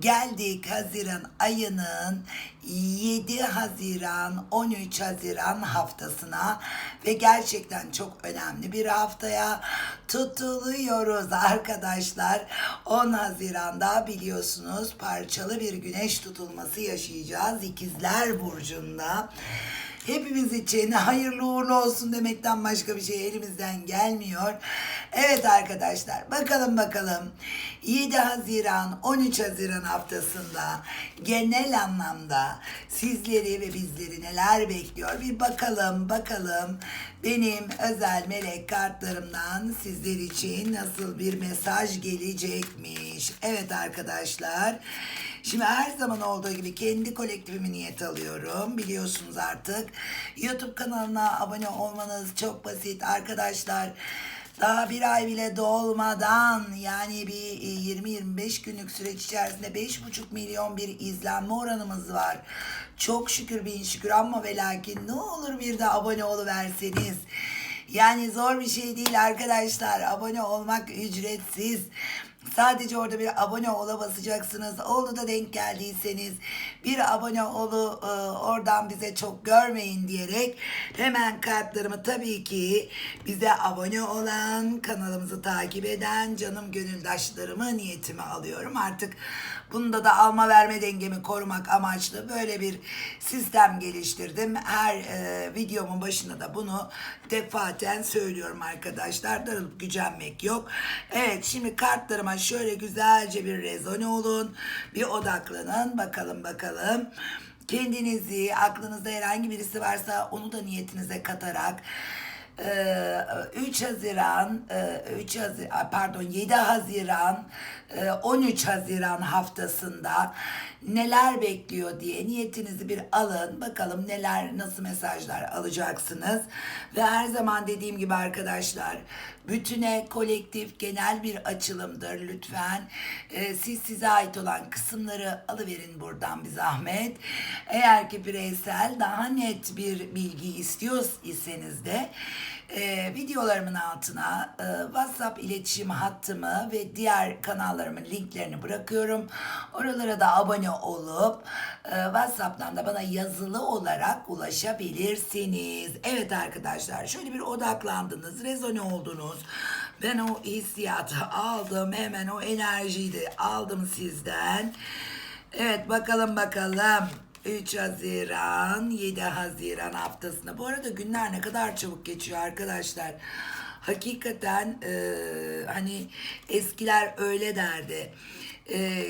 Geldik Haziran ayının 7 Haziran 13 Haziran haftasına ve gerçekten çok önemli bir haftaya tutuluyoruz arkadaşlar. 10 Haziran'da biliyorsunuz parçalı bir güneş tutulması yaşayacağız İkizler Burcu'nda. Hepimiz için hayırlı uğurlu olsun demekten başka bir şey elimizden gelmiyor. Evet arkadaşlar bakalım bakalım 7 Haziran 13 Haziran haftasında genel anlamda sizleri ve bizleri neler bekliyor bir bakalım bakalım benim özel melek kartlarımdan sizler için nasıl bir mesaj gelecekmiş. Evet arkadaşlar Şimdi her zaman olduğu gibi kendi kolektifimi niyet alıyorum. Biliyorsunuz artık. YouTube kanalına abone olmanız çok basit arkadaşlar. Daha bir ay bile dolmadan yani bir 20-25 günlük süreç içerisinde 5,5 milyon bir izlenme oranımız var. Çok şükür bin şükür ama ve lakin ne olur bir de abone oluverseniz. Yani zor bir şey değil arkadaşlar. Abone olmak ücretsiz. Sadece orada bir abone ola basacaksınız. Oldu da denk geldiyseniz bir abone olu e, oradan bize çok görmeyin diyerek hemen kartlarımı tabii ki bize abone olan, kanalımızı takip eden canım gönüldaşlarımı niyetime alıyorum. Artık bunda da alma verme dengemi korumak amaçlı böyle bir sistem geliştirdim. Her e, videomun başında da bunu defaten söylüyorum arkadaşlar. Darılıp gücenmek yok. Evet şimdi kartlarıma şöyle güzelce bir rezone olun. Bir odaklanın. Bakalım bakalım. Kendinizi, aklınızda herhangi birisi varsa onu da niyetinize katarak ee, 3 Haziran, e, 3 Haziran, pardon 7 Haziran, e, 13 Haziran haftasında neler bekliyor diye niyetinizi bir alın. Bakalım neler, nasıl mesajlar alacaksınız. Ve her zaman dediğim gibi arkadaşlar, bütüne kolektif genel bir açılımdır lütfen. E, siz size ait olan kısımları alıverin buradan bir zahmet. Eğer ki bireysel daha net bir bilgi istiyor iseniz de e, videolarımın altına e, WhatsApp iletişim hattımı ve diğer kanallarımın linklerini bırakıyorum. Oralara da abone olup e, WhatsApp'tan da bana yazılı olarak ulaşabilirsiniz. Evet arkadaşlar şöyle bir odaklandınız, rezone oldunuz. Ben o hissiyatı aldım, hemen o enerjiyi de aldım sizden. Evet bakalım bakalım. 3 Haziran, 7 Haziran haftasında. Bu arada günler ne kadar çabuk geçiyor arkadaşlar. Hakikaten e, hani eskiler öyle derdi. E,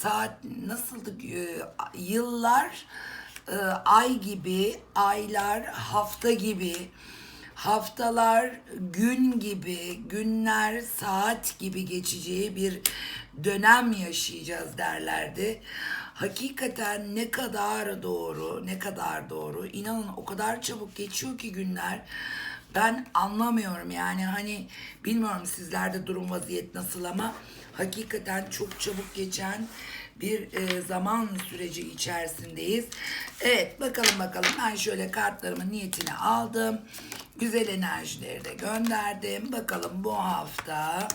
saat nasıldı? E, yıllar e, ay gibi, aylar hafta gibi. Haftalar gün gibi, günler saat gibi geçeceği bir dönem yaşayacağız derlerdi. Hakikaten ne kadar doğru, ne kadar doğru. İnanın o kadar çabuk geçiyor ki günler. Ben anlamıyorum yani hani bilmiyorum sizlerde durum vaziyet nasıl ama hakikaten çok çabuk geçen bir e, zaman süreci içerisindeyiz. Evet bakalım bakalım ben şöyle kartlarımın niyetini aldım. Güzel enerjileri de gönderdim. Bakalım bu hafta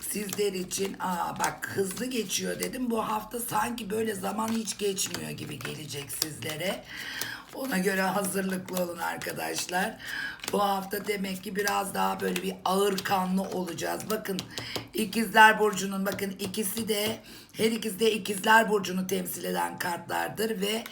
sizler için aa bak hızlı geçiyor dedim. Bu hafta sanki böyle zaman hiç geçmiyor gibi gelecek sizlere. Ona göre hazırlıklı olun arkadaşlar. Bu hafta demek ki biraz daha böyle bir ağır kanlı olacağız. Bakın ikizler burcunun bakın ikisi de her ikisi de ikizler burcunu temsil eden kartlardır ve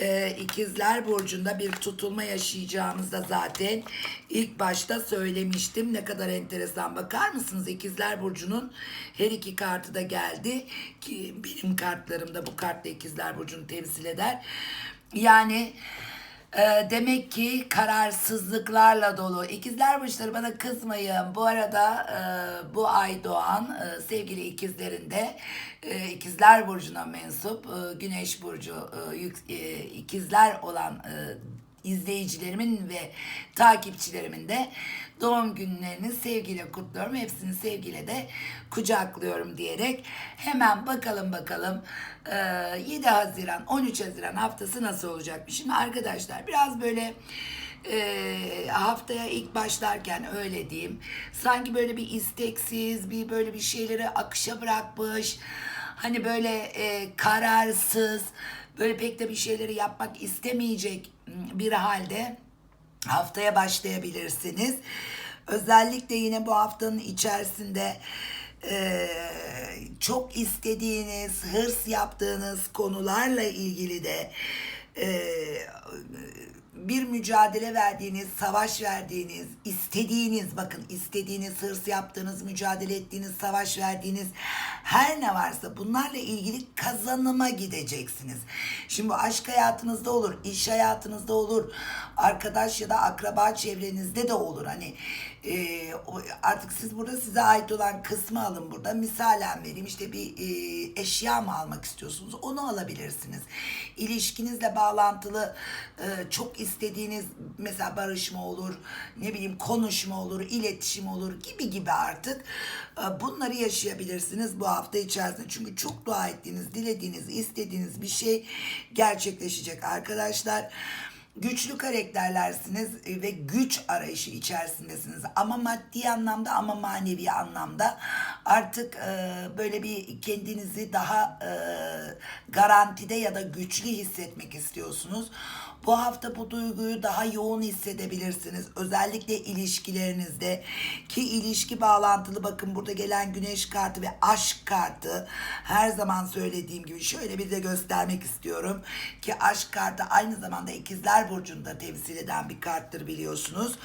e, ikizler burcunda bir tutulma yaşayacağımızda zaten ilk başta söylemiştim. Ne kadar enteresan bakar mısınız? İkizler burcunun her iki kartı da geldi ki benim kartlarım da bu kart da ikizler burcunu temsil eder. Yani e, demek ki kararsızlıklarla dolu. İkizler burçları bana kızmayın. Bu arada e, bu ay doğan e, sevgili ikizlerin de e, ikizler burcuna mensup e, güneş burcu e, yük- e, ikizler olan e, izleyicilerimin ve takipçilerimin de doğum günlerini sevgiyle kutluyorum. Hepsini sevgiyle de kucaklıyorum diyerek hemen bakalım bakalım e, 7 Haziran 13 Haziran haftası nasıl olacakmış. Şimdi arkadaşlar biraz böyle e, haftaya ilk başlarken öyle diyeyim. Sanki böyle bir isteksiz, bir böyle bir şeyleri akışa bırakmış. Hani böyle e, kararsız, böyle pek de bir şeyleri yapmak istemeyecek bir halde haftaya başlayabilirsiniz. Özellikle yine bu haftanın içerisinde e, çok istediğiniz, hırs yaptığınız konularla ilgili de e, bir mücadele verdiğiniz, savaş verdiğiniz, istediğiniz, bakın istediğiniz, hırs yaptığınız, mücadele ettiğiniz, savaş verdiğiniz her ne varsa bunlarla ilgili kazanıma gideceksiniz. Şimdi bu aşk hayatınızda olur, iş hayatınızda olur, arkadaş ya da akraba çevrenizde de olur. Hani e, artık siz burada size ait olan kısmı alın burada. Misalen vereyim işte bir e, eşya mı almak istiyorsunuz onu alabilirsiniz. İlişkinizle bağlantılı e, çok istediğiniz mesela barışma olur, ne bileyim konuşma olur, iletişim olur gibi gibi artık e, bunları yaşayabilirsiniz bu hafta içerisinde. Çünkü çok dua ettiğiniz, dilediğiniz, istediğiniz bir şey gerçekleşecek arkadaşlar. Güçlü karakterlersiniz e, ve güç arayışı içerisindesiniz. Ama maddi anlamda ama manevi anlamda artık e, böyle bir kendinizi daha e, garantide ya da güçlü hissetmek istiyorsunuz. Bu hafta bu duyguyu daha yoğun hissedebilirsiniz. Özellikle ilişkilerinizde ki ilişki bağlantılı bakın burada gelen güneş kartı ve aşk kartı her zaman söylediğim gibi şöyle bir de göstermek istiyorum ki aşk kartı aynı zamanda ikizler burcunda temsil eden bir karttır biliyorsunuz.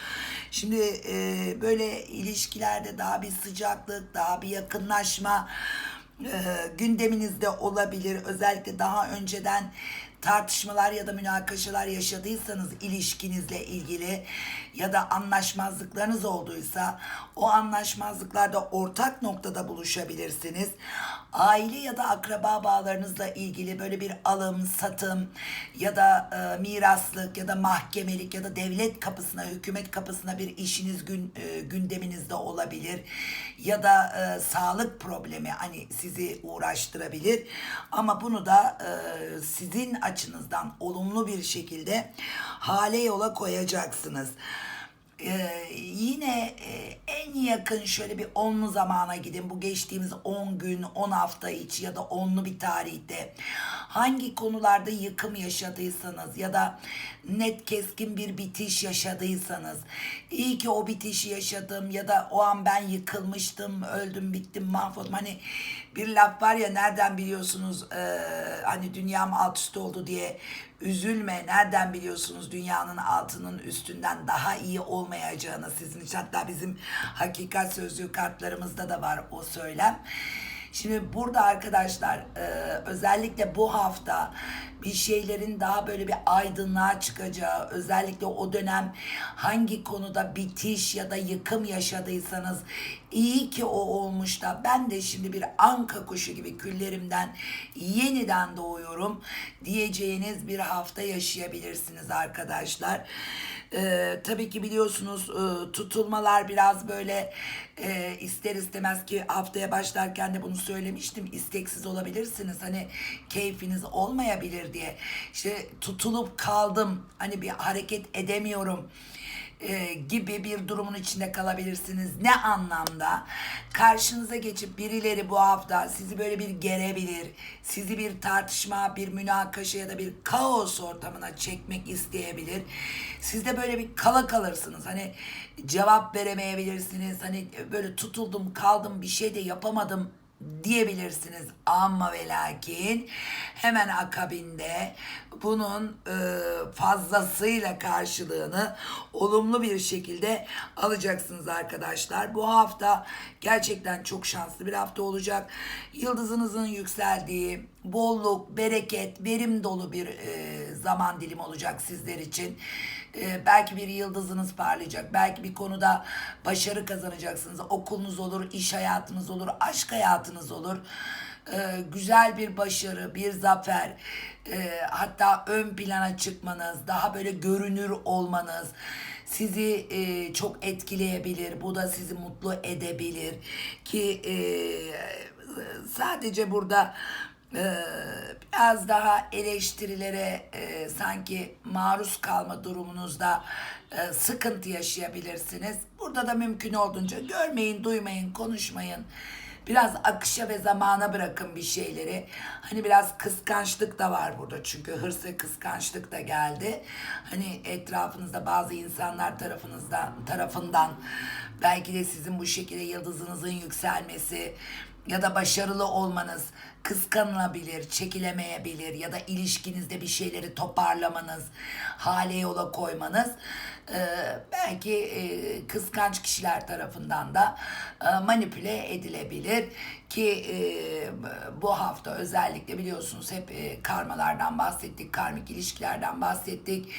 Şimdi e, böyle ilişkilerde daha bir sıcaklık, daha bir yakınlaşma e, gündeminizde olabilir. Özellikle daha önceden tartışmalar ya da münakaşalar yaşadıysanız ilişkinizle ilgili ya da anlaşmazlıklarınız olduysa o anlaşmazlıklarda ortak noktada buluşabilirsiniz. Aile ya da akraba bağlarınızla ilgili böyle bir alım, satım ya da e, miraslık ya da mahkemelik ya da devlet kapısına, hükümet kapısına bir işiniz gün e, gündeminizde olabilir ya da e, sağlık problemi hani sizi uğraştırabilir ama bunu da e, sizin açınızdan olumlu bir şekilde hale yola koyacaksınız. Ee, yine e, en yakın şöyle bir onlu zamana gidin. Bu geçtiğimiz 10 gün, 10 hafta içi ya da onlu bir tarihte hangi konularda yıkım yaşadıysanız ya da net keskin bir bitiş yaşadıysanız iyi ki o bitişi yaşadım ya da o an ben yıkılmıştım, öldüm, bittim, mahvoldum. Hani bir laf var ya nereden biliyorsunuz e, hani dünyam alt üst oldu diye üzülme. Nereden biliyorsunuz dünyanın altının üstünden daha iyi olmayacağını sizin için. Hatta bizim hakikat sözlüğü kartlarımızda da var o söylem. Şimdi burada arkadaşlar e, özellikle bu hafta bir şeylerin daha böyle bir aydınlığa çıkacağı özellikle o dönem hangi konuda bitiş ya da yıkım yaşadıysanız iyi ki o olmuş da ben de şimdi bir anka kuşu gibi küllerimden yeniden doğuyorum diyeceğiniz bir hafta yaşayabilirsiniz arkadaşlar. Ee, tabii ki biliyorsunuz e, tutulmalar biraz böyle e, ister istemez ki haftaya başlarken de bunu söylemiştim isteksiz olabilirsiniz hani keyfiniz olmayabilir diye işte tutulup kaldım hani bir hareket edemiyorum e, gibi bir durumun içinde kalabilirsiniz. Ne anlamda? Karşınıza geçip birileri bu hafta sizi böyle bir gerebilir. Sizi bir tartışma, bir münakaşa ya da bir kaos ortamına çekmek isteyebilir. Siz de böyle bir kala kalırsınız. Hani cevap veremeyebilirsiniz. Hani böyle tutuldum, kaldım, bir şey de yapamadım diyebilirsiniz ama ve lakin hemen akabinde bunun e, fazlasıyla karşılığını olumlu bir şekilde alacaksınız arkadaşlar. Bu hafta gerçekten çok şanslı bir hafta olacak. Yıldızınızın yükseldiği, bolluk, bereket, verim dolu bir e, zaman dilimi olacak sizler için. E, belki bir yıldızınız parlayacak. Belki bir konuda başarı kazanacaksınız. Okulunuz olur, iş hayatınız olur, aşk hayatınız olur. e, güzel bir başarı, bir zafer, e, hatta ön plana çıkmanız, daha böyle görünür olmanız sizi e, çok etkileyebilir. Bu da sizi mutlu edebilir ki e, sadece burada biraz daha eleştirilere e, sanki maruz kalma durumunuzda e, sıkıntı yaşayabilirsiniz. Burada da mümkün olduğunca görmeyin, duymayın, konuşmayın. Biraz akışa ve zamana bırakın bir şeyleri. Hani biraz kıskançlık da var burada çünkü hırs ve kıskançlık da geldi. Hani etrafınızda bazı insanlar tarafınızdan tarafından belki de sizin bu şekilde yıldızınızın yükselmesi ya da başarılı olmanız kıskanılabilir, çekilemeyebilir ya da ilişkinizde bir şeyleri toparlamanız, hale yola koymanız e, belki e, kıskanç kişiler tarafından da e, manipüle edilebilir ki bu hafta özellikle biliyorsunuz hep karmalardan bahsettik, karmik ilişkilerden bahsettik,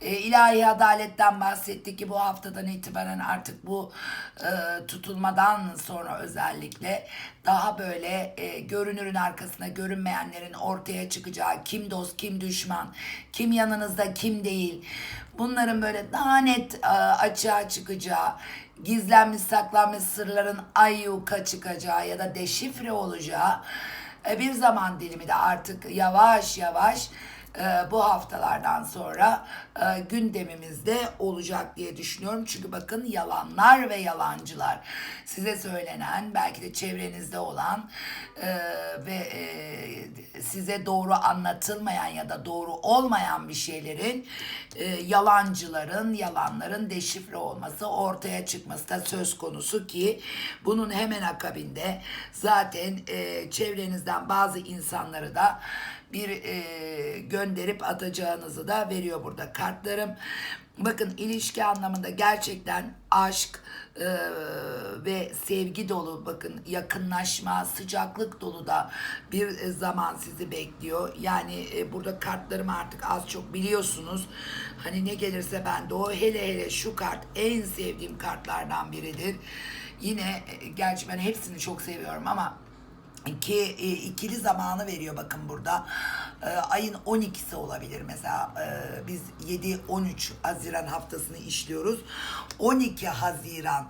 ilahi adaletten bahsettik ki bu haftadan itibaren artık bu e, tutulmadan sonra özellikle daha böyle e, görünürün arkasında görünmeyenlerin ortaya çıkacağı kim dost kim düşman kim yanınızda kim değil bunların böyle daha net e, açığa çıkacağı gizlenmiş saklanmış sırların ayyuka çıkacağı ya da deşifre olacağı e, bir zaman dilimi de artık yavaş yavaş e, bu haftalardan sonra e, gündemimizde olacak diye düşünüyorum. Çünkü bakın yalanlar ve yalancılar size söylenen belki de çevrenizde olan e, ve e, size doğru anlatılmayan ya da doğru olmayan bir şeylerin e, yalancıların, yalanların deşifre olması, ortaya çıkması da söz konusu ki bunun hemen akabinde zaten e, çevrenizden bazı insanları da bir e, gönderip atacağınızı da veriyor burada kartlarım. Bakın ilişki anlamında gerçekten aşk e, ve sevgi dolu bakın yakınlaşma, sıcaklık dolu da bir e, zaman sizi bekliyor. Yani e, burada kartlarımı artık az çok biliyorsunuz. Hani ne gelirse ben de o hele hele şu kart en sevdiğim kartlardan biridir. Yine e, gerçi ben hepsini çok seviyorum ama iki e, ikili zamanı veriyor bakın burada. E, ayın 12'si olabilir mesela. E, biz 7-13 Haziran haftasını işliyoruz. 12 Haziran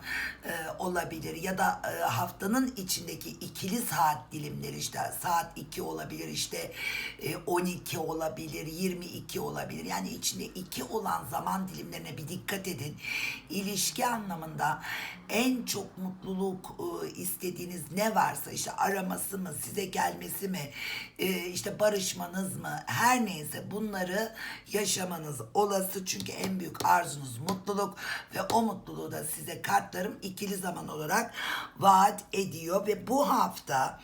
olabilir ya da haftanın içindeki ikili saat dilimleri işte saat 2 olabilir işte e, 12 olabilir 22 olabilir yani içinde 2 olan zaman dilimlerine bir dikkat edin ilişki anlamında en çok mutluluk istediğiniz ne varsa işte araması mı size gelmesi mi e, işte barışmanız mı? Her neyse bunları yaşamanız olası. Çünkü en büyük arzunuz mutluluk ve o mutluluğu da size kartlarım ikili zaman olarak vaat ediyor. Ve bu hafta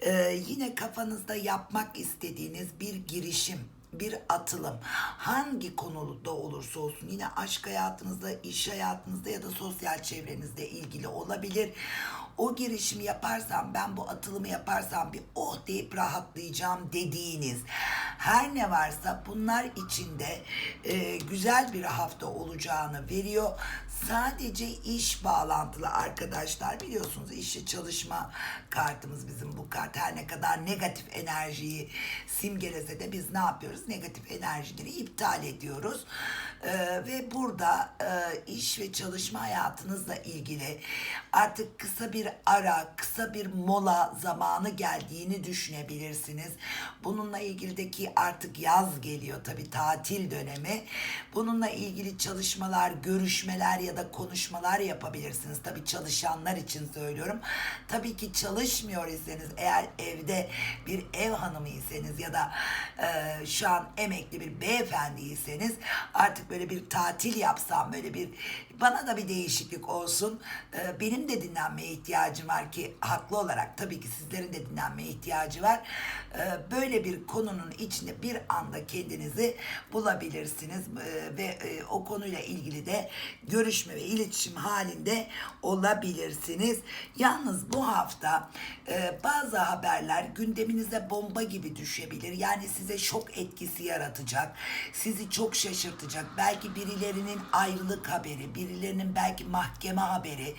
e, yine kafanızda yapmak istediğiniz bir girişim bir atılım hangi konuda olursa olsun yine aşk hayatınızda, iş hayatınızda ya da sosyal çevrenizde ilgili olabilir. O girişimi yaparsam ben bu atılımı yaparsam bir oh deyip rahatlayacağım dediğiniz her ne varsa bunlar içinde e, güzel bir hafta olacağını veriyor. Sadece iş bağlantılı arkadaşlar biliyorsunuz işe çalışma kartımız bizim bu kart her ne kadar negatif enerjiyi simgelese de biz ne yapıyoruz? Negatif enerjileri iptal ediyoruz. Ee, ve burada e, iş ve çalışma hayatınızla ilgili artık kısa bir ara, kısa bir mola zamanı geldiğini düşünebilirsiniz. Bununla ilgili de ki artık yaz geliyor tabii tatil dönemi. Bununla ilgili çalışmalar, görüşmeler ya da konuşmalar yapabilirsiniz. Tabii çalışanlar için söylüyorum. Tabii ki çalışmıyor iseniz eğer evde bir ev hanımıysanız ya da e, şu an emekli bir beyefendiyseniz artık böyle bir tatil yapsam böyle bir bana da bir değişiklik olsun. E, benim de dinlenmeye ihtiyacım var ki haklı olarak tabii ki sizlerin de dinlenmeye ihtiyacı var. E, böyle bir konunun içinde bir anda kendinizi bulabilirsiniz e, ve e, o konuyla ilgili de görüşme ve iletişim halinde olabilirsiniz. Yalnız bu hafta e, bazı haberler gündeminize bomba gibi düşebilir. Yani size şok etkisi yaratacak. Sizi çok şaşırtacak. Belki birilerinin ayrılık haberi, birilerinin belki mahkeme haberi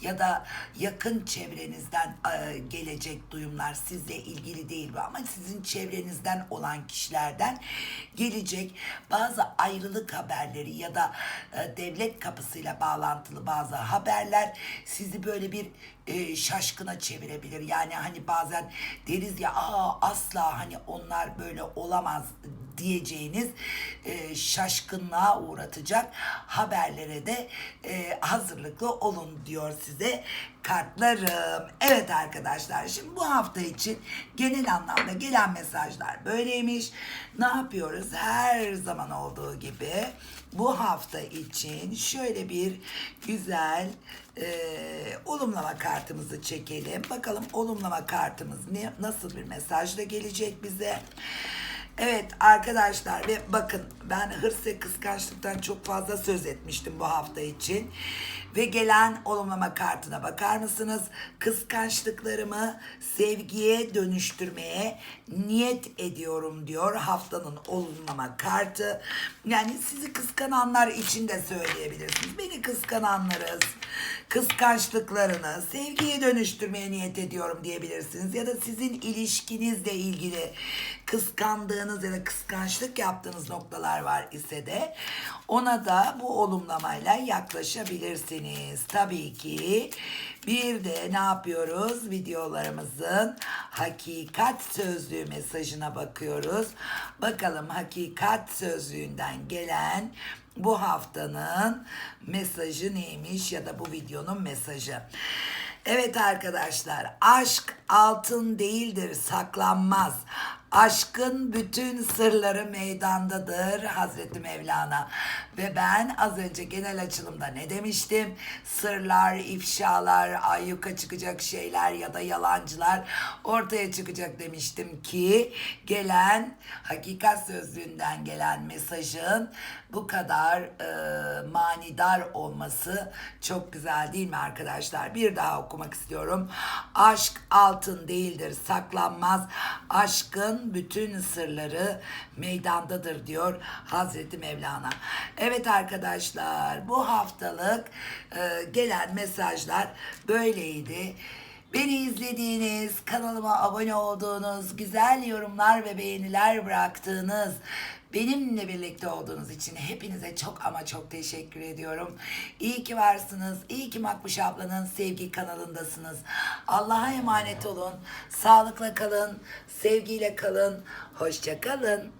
ya da yakın çevrenizden e, gelecek duyumlar sizle ilgili değil bu ama sizin çevrenizden olan kişilerden gelecek bazı ayrılık haberleri ya da e, devlet kapısıyla bağlantılı bazı haberler sizi böyle bir e, şaşkına çevirebilir. Yani hani bazen deriz ya Aa, asla hani onlar böyle olamaz diyeceğiniz e, şaşkınlığa uğratacak haberlere de e, hazırlıklı olun diyor size kartlarım. Evet arkadaşlar şimdi bu hafta için genel anlamda gelen mesajlar böyleymiş. Ne yapıyoruz? Her zaman olduğu gibi bu hafta için şöyle bir güzel e, olumlama kartımızı çekelim. Bakalım olumlama kartımız ne, nasıl bir mesajla gelecek bize. Evet arkadaşlar ve bakın ben hırs ve kıskançlıktan çok fazla söz etmiştim bu hafta için. Ve gelen olumlama kartına bakar mısınız? Kıskançlıklarımı sevgiye dönüştürmeye niyet ediyorum diyor haftanın olumlama kartı. Yani sizi kıskananlar için de söyleyebilirsiniz. Beni kıskananlarız kıskançlıklarını sevgiye dönüştürmeye niyet ediyorum diyebilirsiniz. Ya da sizin ilişkinizle ilgili kıskandığınız ya da kıskançlık yaptığınız noktalar var ise de ona da bu olumlamayla yaklaşabilirsiniz. Tabii ki bir de ne yapıyoruz? Videolarımızın hakikat sözlüğü mesajına bakıyoruz. Bakalım hakikat sözlüğünden gelen bu haftanın mesajı neymiş ya da bu videonun mesajı. Evet arkadaşlar aşk altın değildir saklanmaz. Aşkın bütün sırları meydandadır Hazreti Mevlana. Ve ben az önce genel açılımda ne demiştim? Sırlar, ifşalar, ayyuka çıkacak şeyler ya da yalancılar ortaya çıkacak demiştim ki gelen hakikat sözlüğünden gelen mesajın bu kadar e, manidar olması çok güzel değil mi arkadaşlar? Bir daha okumak istiyorum. Aşk altın değildir, saklanmaz. Aşkın bütün sırları meydandadır diyor Hazreti Mevlana. Evet arkadaşlar bu haftalık e, gelen mesajlar böyleydi. Beni izlediğiniz, kanalıma abone olduğunuz, güzel yorumlar ve beğeniler bıraktığınız, benimle birlikte olduğunuz için hepinize çok ama çok teşekkür ediyorum. İyi ki varsınız. İyi ki Makbuş ablanın sevgi kanalındasınız. Allah'a emanet olun. Sağlıkla kalın, sevgiyle kalın. Hoşça kalın.